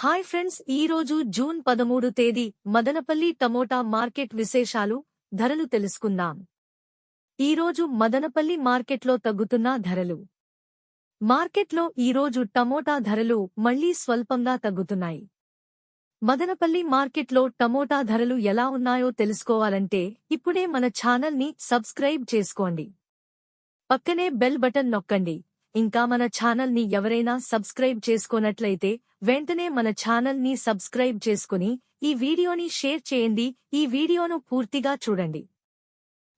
Hi friends ఈ రోజు June పదమూడు తేదీ మదనపల్లి టమోటా మార్కెట్ విశేషాలు ధరలు తెలుసుకుందాం. ఈరోజు మదనపల్లి మార్కెట్లో తగ్గుతున్న ధరలు. మార్కెట్లో ఈరోజు టమోటా ధరలు మళ్ళీ స్వల్పంగా తగ్గుతున్నాయి. మదనపల్లి మార్కెట్లో టమోటా ధరలు ఎలా ఉన్నాయో తెలుసుకోవాలంటే ఇప్పుడే మన ఛానల్ని సబ్స్క్రైబ్ చేసుకోండి. పక్కనే బెల్ బటన్ నొక్కండి. ఇంకా మన ఛానల్ని ఎవరైనా సబ్స్క్రైబ్ చేసుకోనట్లయితే వెంటనే మన ఛానల్ని సబ్స్క్రైబ్ చేసుకుని ఈ వీడియోని షేర్ చేయండి. ఈ వీడియోను పూర్తిగా చూడండి.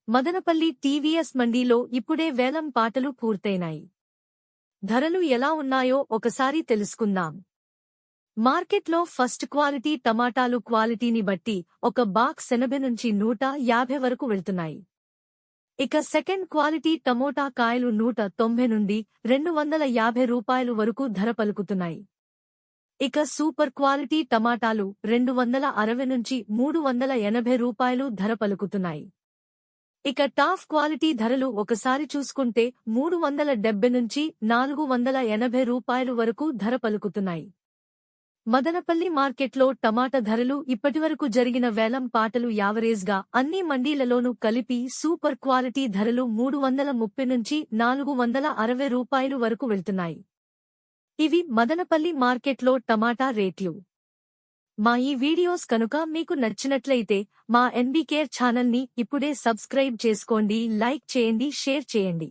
మదనపల్లి టీవీఎస్ మండీలో ఇప్పుడే వేలం పాటలు పూర్తయినాయి. ధరలు ఎలా ఉన్నాయో ఒకసారి తెలుసుకుందాం. మార్కెట్లో ఫస్ట్ క్వాలిటీ టమాటాలు క్వాలిటీని బట్టి ఒక బాక్స్ ఎనభై నుంచి నూట యాభై వరకు వెళ్తున్నాయి. ఇక సెకండ్ క్వాలిటీ టమోటా కాయలు నూట తొంభై నుండి రెండు వందల యాభై రూపాయలు వరకు ధర పలుకుతున్నాయి. ఇక సూపర్ క్వాలిటీ టమాటాలు రెండు వందల అరవై నుంచి మూడు వందల ఎనభై రూపాయలు ధర పలుకుతున్నాయి. ఇక టాఫ్ క్వాలిటీ ధరలు ఒకసారి చూసుకుంటే మూడు వందల డెబ్బై నుంచి నాలుగు వందల ఎనభై రూపాయలు వరకు ధర పలుకుతున్నాయి. మదనపల్లి మార్కెట్లో టమాటా ధరలు ఇప్పటివరకు జరిగిన వేలం పాటలు యావరేజ్గా అన్ని మండీలలోనూ కలిపి సూపర్ క్వాలిటీ ధరలు మూడు వందల ముప్పై నుంచి నాలుగు వందల అరవై రూపాయలు వరకు వెళ్తున్నాయి. ఇవి మదనపల్లి మార్కెట్లో టమాటా రేట్లు. మా ఈ వీడియోస్ కనుక మీకు నచ్చినట్లయితే మా ఎన్బీకేర్ ఛానల్ని ఇప్పుడే సబ్స్క్రైబ్ చేసుకోండి లైక్ చేయండి షేర్ చేయండి.